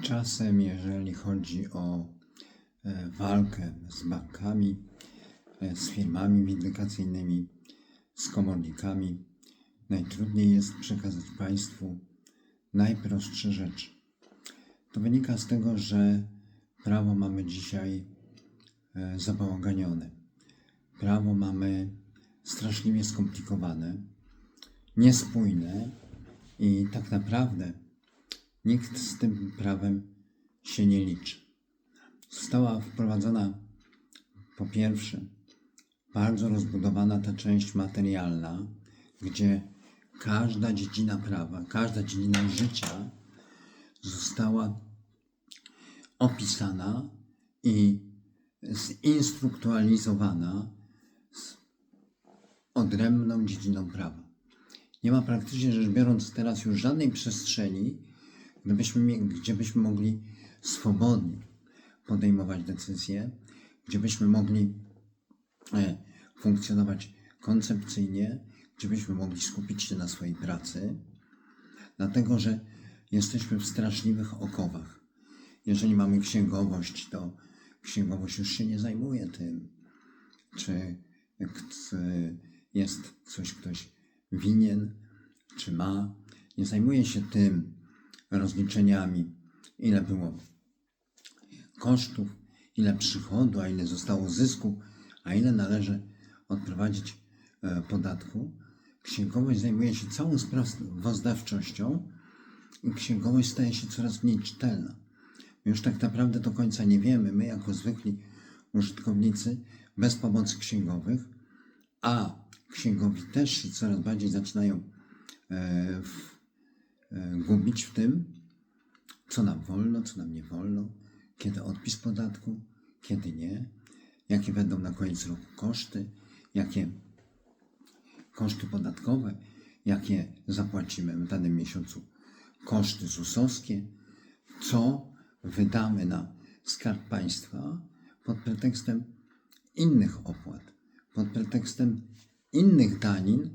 Czasem, jeżeli chodzi o e, walkę z bankami, e, z firmami windykacyjnymi, z komornikami, najtrudniej jest przekazać Państwu najprostsze rzeczy. To wynika z tego, że prawo mamy dzisiaj e, zabałaganione. Prawo mamy straszliwie skomplikowane, niespójne i tak naprawdę nikt z tym prawem się nie liczy. Została wprowadzona po pierwsze bardzo rozbudowana ta część materialna, gdzie każda dziedzina prawa, każda dziedzina życia została opisana i zinstruktualizowana z odrębną dziedziną prawa. Nie ma praktycznie rzecz biorąc teraz już żadnej przestrzeni, gdzie byśmy mogli swobodnie podejmować decyzje, gdzie byśmy mogli e, funkcjonować koncepcyjnie, gdzie byśmy mogli skupić się na swojej pracy, dlatego że jesteśmy w straszliwych okowach. Jeżeli mamy księgowość, to księgowość już się nie zajmuje tym, czy jest coś ktoś winien, czy ma. Nie zajmuje się tym rozliczeniami, ile było kosztów, ile przychodu, a ile zostało zysku, a ile należy odprowadzić e, podatku. Księgowość zajmuje się całą sprawozdawczością i księgowość staje się coraz mniej czytelna. My już tak naprawdę do końca nie wiemy, my jako zwykli użytkownicy, bez pomocy księgowych, a księgowi też się coraz bardziej zaczynają e, gubić w tym, co nam wolno, co nam nie wolno, kiedy odpis podatku, kiedy nie, jakie będą na koniec roku koszty, jakie koszty podatkowe, jakie zapłacimy w danym miesiącu, koszty ZUS-owskie, co wydamy na skarb państwa pod pretekstem innych opłat, pod pretekstem innych danin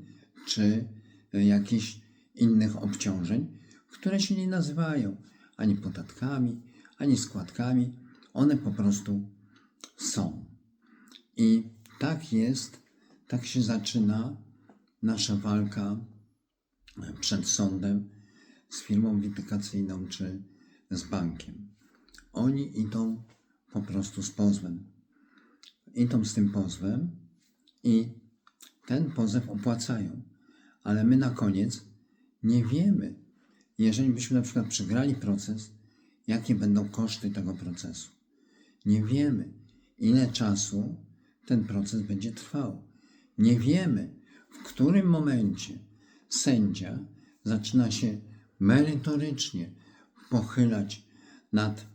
czy e, jakichś innych obciążeń, które się nie nazywają ani podatkami, ani składkami. One po prostu są. I tak jest, tak się zaczyna nasza walka e, przed sądem z firmą windykacyjną czy z bankiem. Oni idą po prostu z pozwem. Idą z tym pozwem i ten pozew opłacają. Ale my na koniec nie wiemy, jeżeli byśmy na przykład przegrali proces, jakie będą koszty tego procesu. Nie wiemy, ile czasu ten proces będzie trwał. Nie wiemy, w którym momencie sędzia zaczyna się merytorycznie pochylać nad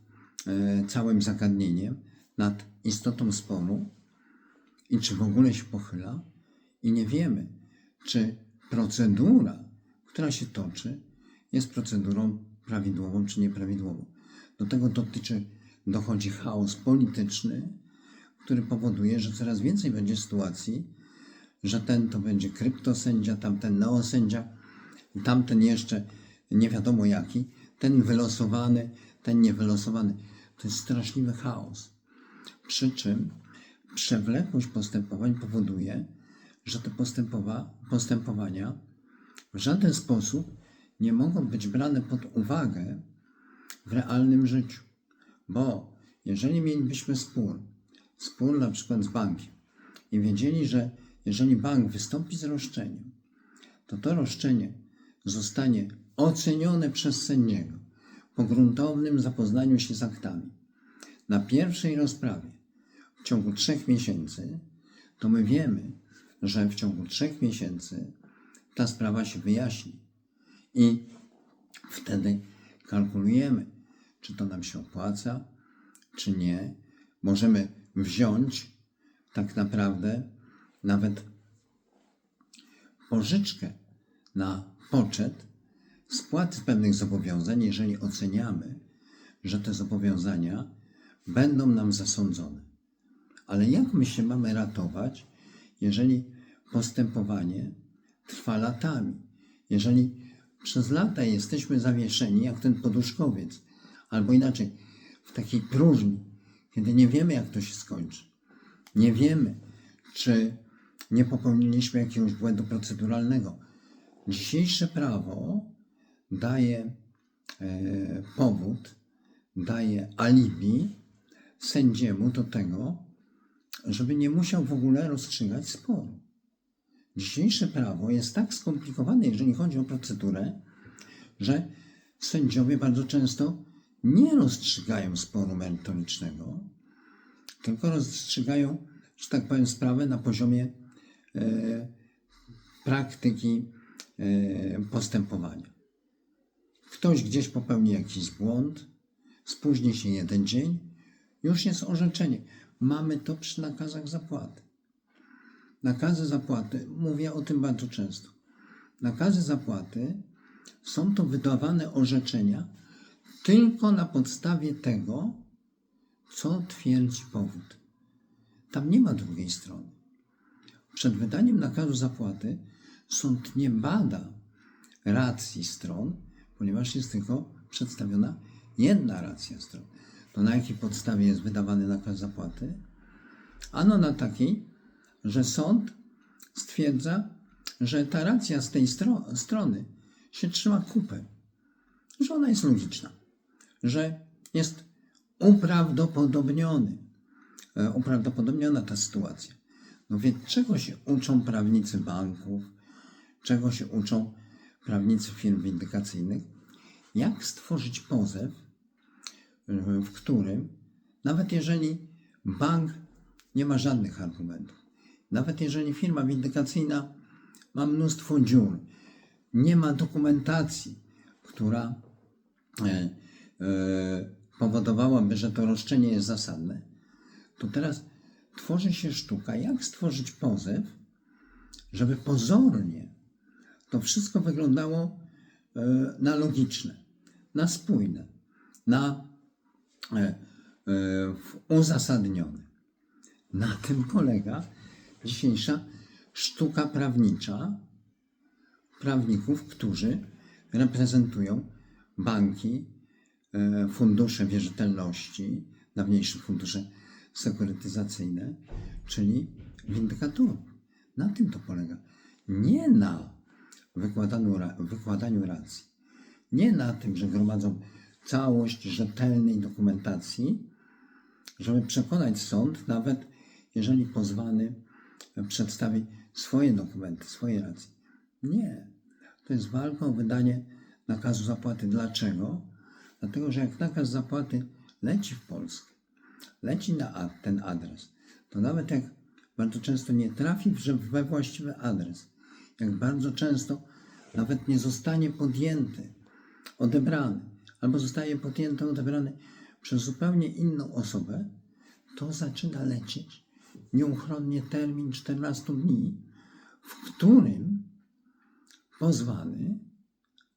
e, całym zagadnieniem, nad istotą sporu i czy w ogóle się pochyla. I nie wiemy, czy procedura, która się toczy, jest procedurą prawidłową czy nieprawidłową. Do tego dotyczy, dochodzi chaos polityczny, który powoduje, że coraz więcej będzie sytuacji, że ten to będzie kryptosędzia, tamten neosędzia, tamten jeszcze nie wiadomo jaki, ten wylosowany, ten niewylosowany. To jest straszliwy chaos. Przy czym przewlekłość postępowań powoduje, że te postępowa- postępowania w żaden sposób nie mogą być brane pod uwagę w realnym życiu. Bo jeżeli mielibyśmy spór, spór na przykład z bankiem i wiedzieli, że jeżeli bank wystąpi z roszczeniem, to to roszczenie zostanie ocenione przez sędziego po gruntownym zapoznaniu się z aktami. Na pierwszej rozprawie w ciągu trzech miesięcy, to my wiemy, że w ciągu trzech miesięcy ta sprawa się wyjaśni. I wtedy kalkulujemy, czy to nam się opłaca, czy nie. Możemy wziąć tak naprawdę nawet pożyczkę na poczet spłaty pewnych zobowiązań, jeżeli oceniamy, że te zobowiązania będą nam zasądzone. Ale jak my się mamy ratować, jeżeli postępowanie trwa latami? Jeżeli przez lata jesteśmy zawieszeni, jak ten poduszkowiec, albo inaczej, w takiej próżni, kiedy nie wiemy, jak to się skończy. Nie wiemy, czy nie popełniliśmy jakiegoś błędu proceduralnego. Dzisiejsze prawo daje e, powód, daje alibi sędziemu do tego, żeby nie musiał w ogóle rozstrzygać sporu. Dzisiejsze prawo jest tak skomplikowane, jeżeli chodzi o procedurę, że sędziowie bardzo często nie rozstrzygają sporu merytorycznego, tylko rozstrzygają, że tak powiem, sprawę na poziomie e, praktyki e, postępowania. Ktoś gdzieś popełni jakiś błąd, spóźni się jeden dzień, już jest orzeczenie. Mamy to przy nakazach zapłaty. Nakazy zapłaty, mówię o tym bardzo często. Nakazy zapłaty są to wydawane orzeczenia tylko na podstawie tego, co twierdzi powód. Tam nie ma drugiej strony. Przed wydaniem nakazu zapłaty sąd nie bada racji stron, ponieważ jest tylko przedstawiona jedna racja stron. To na jakiej podstawie jest wydawany nakaz zapłaty? Ano na takiej, że sąd stwierdza, że ta racja z tej stro- strony się trzyma kupy, że ona jest logiczna, że jest uprawdopodobniony, e, uprawdopodobniona ta sytuacja. No więc czego się uczą prawnicy banków, czego się uczą prawnicy firm windykacyjnych? Jak stworzyć pozew, e, w którym nawet jeżeli bank nie ma żadnych argumentów, nawet jeżeli firma windykacyjna ma mnóstwo dziur, nie ma dokumentacji, która e, e, powodowałaby, że to roszczenie jest zasadne, to teraz tworzy się sztuka, jak stworzyć pozew, żeby pozornie to wszystko wyglądało e, na logiczne, na spójne, na uzasadnione. Na tym polega dzisiejsza sztuka prawnicza prawników, którzy reprezentują banki, e, fundusze wierzytelności, dawniejsze fundusze sekurytyzacyjne, czyli windykatorów. Na tym to polega. Nie na wykładaniu, wykładaniu racji, nie na tym, że gromadzą całość rzetelnej dokumentacji, żeby przekonać sąd, nawet jeżeli pozwany przedstawi swoje dokumenty, swoje racje. Nie. To jest walka o wydanie nakazu zapłaty. Dlaczego? Dlatego, że jak nakaz zapłaty leci w Polskę, leci na ten adres, to nawet jak bardzo często nie trafi we właściwy adres, jak bardzo często nawet nie zostanie podjęty, odebrany, albo zostaje podjęty, odebrany przez zupełnie inną osobę, to zaczyna lecieć nieuchronnie termin 14 dni, w którym pozwany,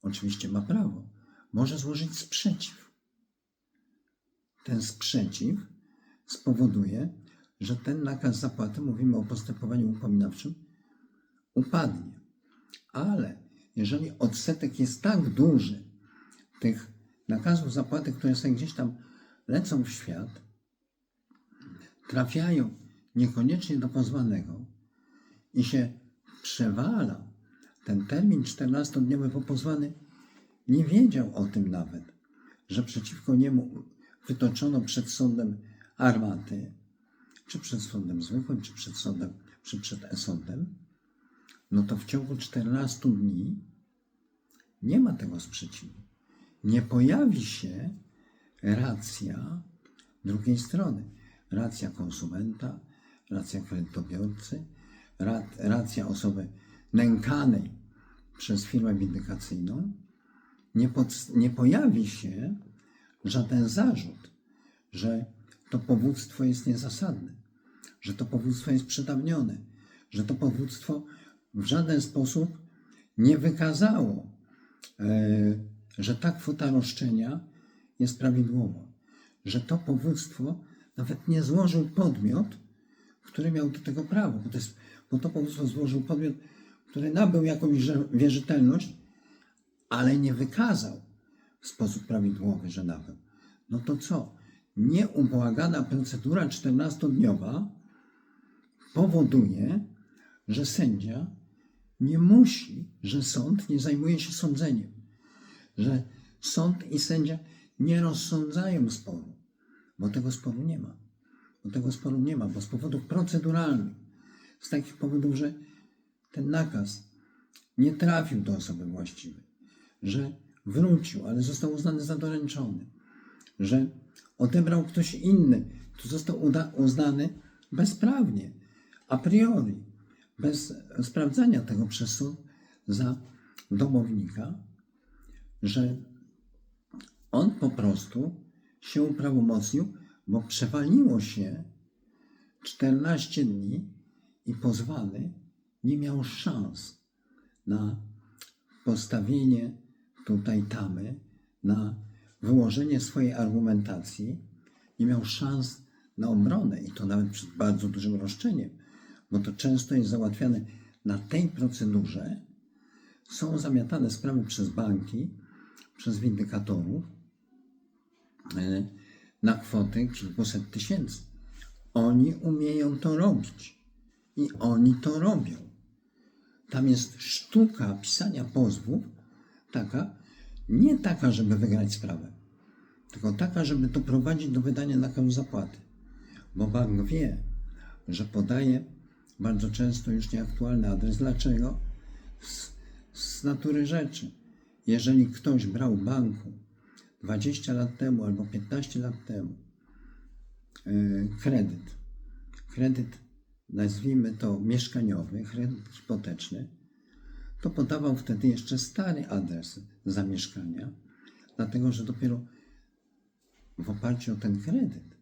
oczywiście ma prawo, może złożyć sprzeciw. Ten sprzeciw spowoduje, że ten nakaz zapłaty, mówimy o postępowaniu upominawczym, upadnie. Ale jeżeli odsetek jest tak duży tych nakazów zapłaty, które sobie gdzieś tam lecą w świat, trafiają niekoniecznie do pozwanego i się przewala ten termin 14-dniowy, bo pozwany nie wiedział o tym nawet, że przeciwko niemu wytoczono przed sądem armaty, czy przed sądem zwykłym, czy przed sądem, czy przed e-sądem, no to w ciągu 14 dni nie ma tego sprzeciwu. Nie pojawi się racja drugiej strony. Racja konsumenta, racja kredytobiorcy, ra- racja osoby nękanej przez firmę windykacyjną. Nie, pod, nie pojawi się żaden zarzut, że to powództwo jest niezasadne, że to powództwo jest przedawnione, że to powództwo w żaden sposób nie wykazało, e, że ta kwota roszczenia jest prawidłowa, że to powództwo nawet nie złożył podmiot, który miał do tego prawo, bo to, jest, bo to powództwo złożył podmiot, który nabył jakąś wierzytelność, ale nie wykazał w sposób prawidłowy, że nabył. no to co? Nieubłagana procedura 14-dniowa powoduje, że sędzia nie musi, że sąd nie zajmuje się sądzeniem, że sąd i sędzia nie rozsądzają sporu, bo tego sporu nie ma. Bo tego sporu nie ma, bo z powodów proceduralnych, z takich powodów, że ten nakaz nie trafił do osoby właściwej, że wrócił, ale został uznany za doręczony, że odebrał ktoś inny, to został uznany bezprawnie, a priori, bez sprawdzania tego przez za domownika, że on po prostu się uprawomocnił, bo przewaliło się 14 dni i pozwany nie miał szans na postawienie tutaj tamy, na wyłożenie swojej argumentacji, nie miał szans na obronę i to nawet przed bardzo dużym roszczeniem, bo to często jest załatwiane na tej procedurze. Są zamiatane sprawy przez banki, przez windykatorów e, na kwoty kilkuset tysięcy. Oni umieją to robić i oni to robią. Tam jest sztuka pisania pozwów, taka, nie taka, żeby wygrać sprawę, tylko taka, żeby doprowadzić do wydania nakazu zapłaty. Bo bank wie, że podaje bardzo często już nieaktualny adres. Dlaczego? Z, z natury rzeczy. Jeżeli ktoś brał banku 20 lat temu albo 15 lat temu yy, kredyt, kredyt nazwijmy to mieszkaniowy, kredyt hipoteczny, to podawał wtedy jeszcze stary adres zamieszkania, dlatego że dopiero w oparciu o ten kredyt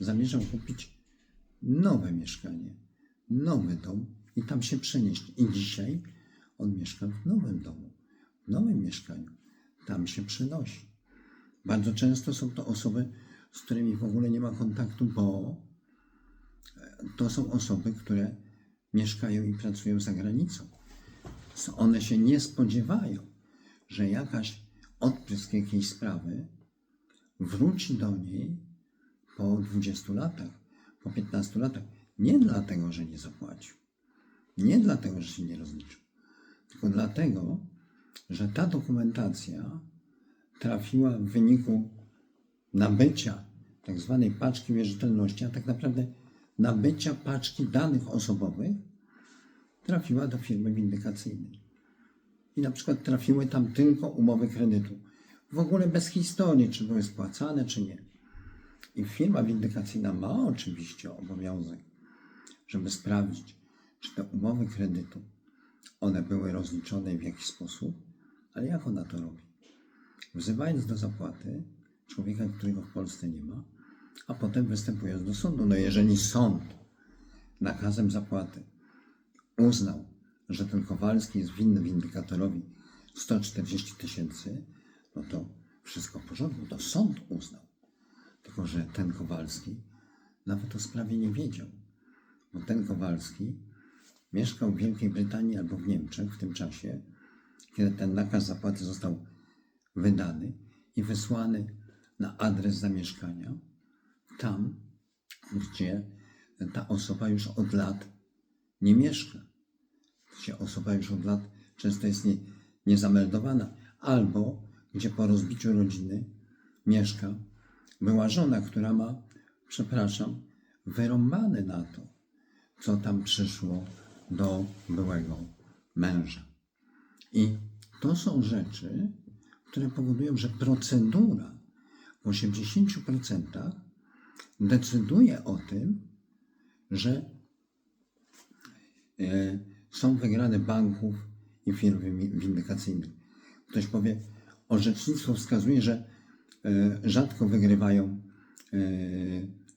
zamierzał kupić nowe mieszkanie, nowy dom i tam się przenieść. I dzisiaj on mieszka w nowym domu, w nowym mieszkaniu. Tam się przenosi. Bardzo często są to osoby, z którymi w ogóle nie ma kontaktu, bo to są osoby, które mieszkają i pracują za granicą. One się nie spodziewają, że jakaś odprysk jakiejś sprawy wróci do niej po 20 latach, po 15 latach. Nie dlatego, że nie zapłacił, nie dlatego, że się nie rozliczył, tylko dlatego, że ta dokumentacja trafiła w wyniku nabycia tak zwanej paczki wierzytelności, a tak naprawdę nabycia paczki danych osobowych trafiła do firmy windykacyjnej. I na przykład trafiły tam tylko umowy kredytu. W ogóle bez historii, czy były spłacane, czy nie. I firma windykacyjna ma oczywiście obowiązek, żeby sprawdzić, czy te umowy kredytu, one były rozliczone w jaki sposób, ale jak ona to robi? Wzywając do zapłaty człowieka, którego w Polsce nie ma, a potem występując do sądu. No jeżeli sąd nakazem zapłaty uznał, że ten Kowalski jest winny windykatorowi 140 tysięcy, no to wszystko w porządku, to sąd uznał. Tylko, że ten Kowalski nawet o sprawie nie wiedział, bo ten Kowalski mieszkał w Wielkiej Brytanii albo w Niemczech w tym czasie, kiedy ten nakaz zapłaty został wydany i wysłany na adres zamieszkania, tam, gdzie ta osoba już od lat nie mieszka. Gdzie osoba już od lat często jest nie, niezameldowana, albo gdzie po rozbiciu rodziny mieszka była żona, która ma, przepraszam, wyrąbane na to, co tam przyszło do byłego męża. I to są rzeczy, które powodują, że procedura w 80% decyduje o tym, że e, są wygrane banków i firm wi- windykacyjnych. Ktoś powie, orzecznictwo wskazuje, że e, rzadko wygrywają e,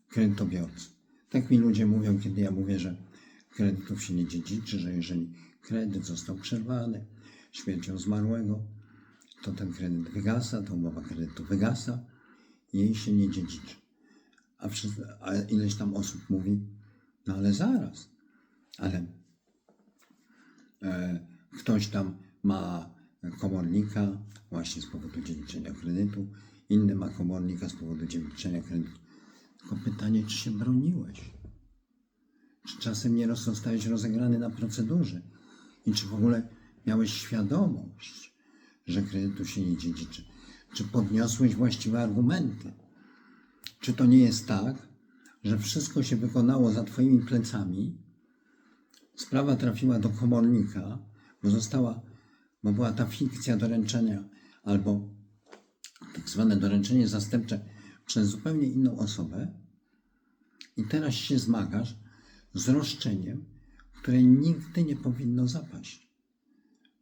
kredytobiorcy. Tak mi ludzie mówią, kiedy ja mówię, że kredytów się nie dziedziczy, że jeżeli kredyt został przerwany śmiercią zmarłego, to ten kredyt wygasa, ta umowa kredytu wygasa, jej się nie dziedziczy. A, wszyscy, a ileś tam osób mówi, no ale zaraz, ale e, ktoś tam ma komornika właśnie z powodu dziedziczenia kredytu inny ma komornika z powodu dziedziczenia kredytu. Tylko pytanie, czy się broniłeś? Czy czasem nie zostałeś rozegrany na procedurze? I czy w ogóle miałeś świadomość, że kredytu się nie dziedziczy? Czy podniosłeś właściwe argumenty? Czy to nie jest tak, że wszystko się wykonało za Twoimi plecami? Sprawa trafiła do komornika, bo została, bo była ta fikcja doręczenia albo tak zwane doręczenie zastępcze przez zupełnie inną osobę i teraz się zmagasz z roszczeniem, które nigdy nie powinno zapaść.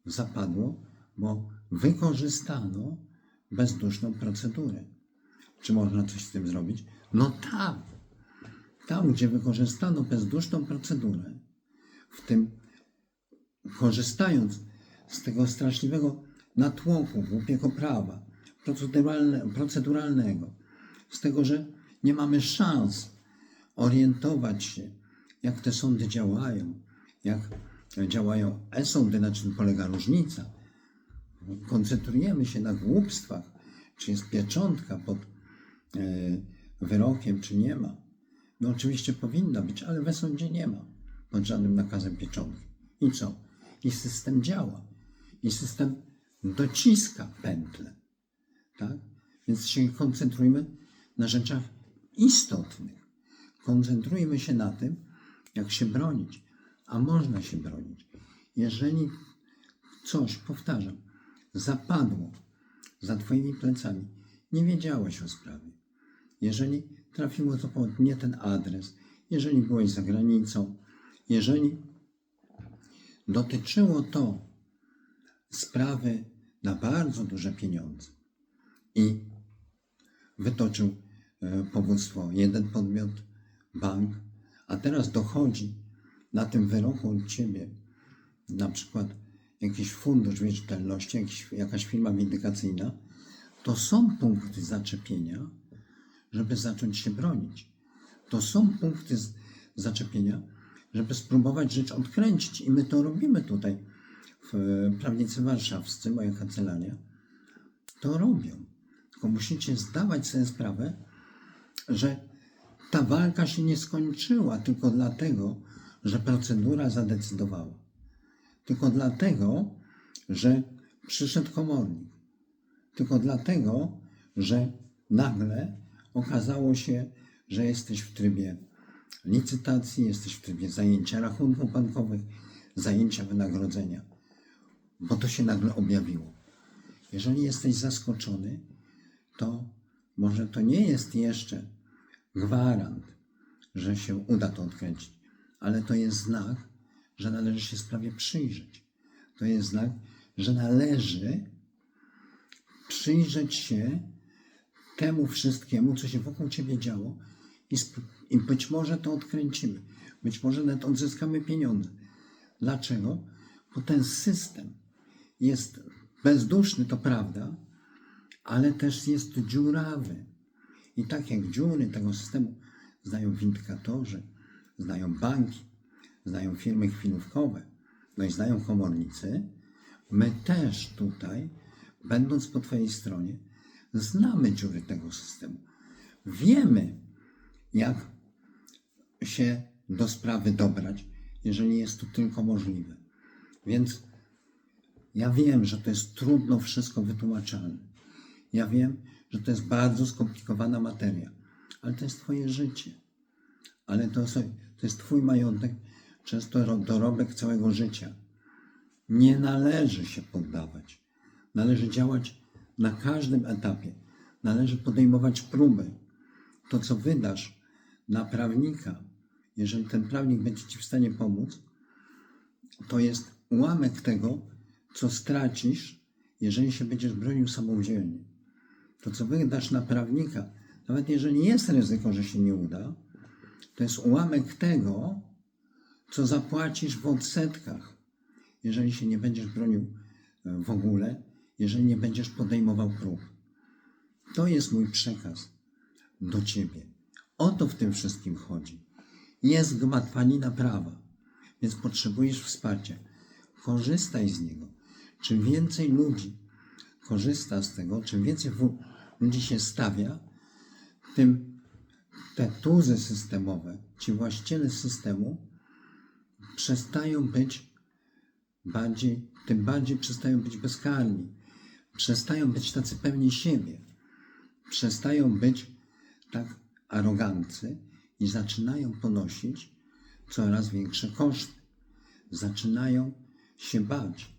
Zapadło, bo wykorzystano bezduszną procedurę. Czy można coś z tym zrobić? No tam. Tam, gdzie wykorzystano bezduszną procedurę, w tym korzystając z tego straszliwego natłoku głupiego prawa proceduralne, proceduralnego, z tego, że nie mamy szans orientować się, jak te sądy działają, jak działają e-sądy, na czym polega różnica. Koncentrujemy się na głupstwach, czy jest pieczątka pod e, wyrokiem, czy nie ma. No oczywiście powinna być, ale we sądzie nie ma pod żadnym nakazem pieczątki. I co? I system działa. I system dociska pętlę. Tak? Więc się koncentrujmy na rzeczach istotnych. Koncentrujmy się na tym, jak się bronić. A można się bronić. Jeżeli coś, powtarzam, zapadło za Twoimi plecami, nie wiedziałeś o sprawie. Jeżeli trafiło to pod nie ten adres, jeżeli byłeś za granicą, jeżeli dotyczyło to sprawy na bardzo duże pieniądze i wytoczył e, powództwo jeden podmiot, bank, a teraz dochodzi na tym wyroku od ciebie na przykład jakiś fundusz wierzytelności, jakiś, jakaś firma windykacyjna, to są punkty zaczepienia, żeby zacząć się bronić. To są punkty zaczepienia, żeby spróbować rzecz odkręcić. I my to robimy tutaj w e, prawnicy warszawscy, moja kancelaria. To robią. Tylko musicie zdawać sobie sprawę, że ta walka się nie skończyła tylko dlatego, że procedura zadecydowała. Tylko dlatego, że przyszedł komornik. Tylko dlatego, że nagle okazało się, że jesteś w trybie licytacji, jesteś w trybie zajęcia rachunków bankowych, zajęcia wynagrodzenia. Bo to się nagle objawiło. Jeżeli jesteś zaskoczony, to może to nie jest jeszcze gwarant, że się uda to odkręcić, ale to jest znak, że należy się sprawie przyjrzeć. To jest znak, że należy przyjrzeć się temu wszystkiemu, co się wokół ciebie działo i, i być może to odkręcimy. Być może nawet odzyskamy pieniądze. Dlaczego? Bo ten system jest bezduszny, to prawda, ale też jest dziurawy. I tak jak dziury tego systemu znają windykatorzy, znają banki, znają firmy chwilówkowe, no i znają komornicy, my też tutaj, będąc po Twojej stronie, znamy dziury tego systemu. Wiemy, jak się do sprawy dobrać, jeżeli jest to tylko możliwe. Więc ja wiem, że to jest trudno wszystko wytłumaczalne. Ja wiem, że to jest bardzo skomplikowana materia, ale to jest Twoje życie. Ale to, to jest Twój majątek, często ro- dorobek całego życia. Nie należy się poddawać. Należy działać na każdym etapie. Należy podejmować próby. To, co wydasz na prawnika, jeżeli ten prawnik będzie Ci w stanie pomóc, to jest ułamek tego, co stracisz, jeżeli się będziesz bronił samodzielnie. To, co wydasz na prawnika, nawet jeżeli jest ryzyko, że się nie uda, to jest ułamek tego, co zapłacisz w odsetkach, jeżeli się nie będziesz bronił e, w ogóle, jeżeli nie będziesz podejmował prób. To jest mój przekaz do Ciebie. O to w tym wszystkim chodzi. Jest gmatwanina prawa, więc potrzebujesz wsparcia. Korzystaj z niego. Czym więcej ludzi korzysta z tego, czym więcej ludzi się stawia, tym te tuzy systemowe, ci właściciele systemu przestają być bardziej, tym bardziej przestają być bezkarni, przestają być tacy pewni siebie, przestają być tak arogancy i zaczynają ponosić coraz większe koszty. Zaczynają się bać,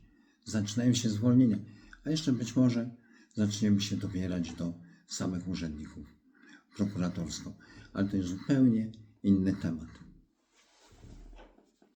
zaczynają się zwolnienia, a jeszcze być może zaczniemy się dobierać do samych urzędników prokuratorsko, ale to jest zupełnie inny temat.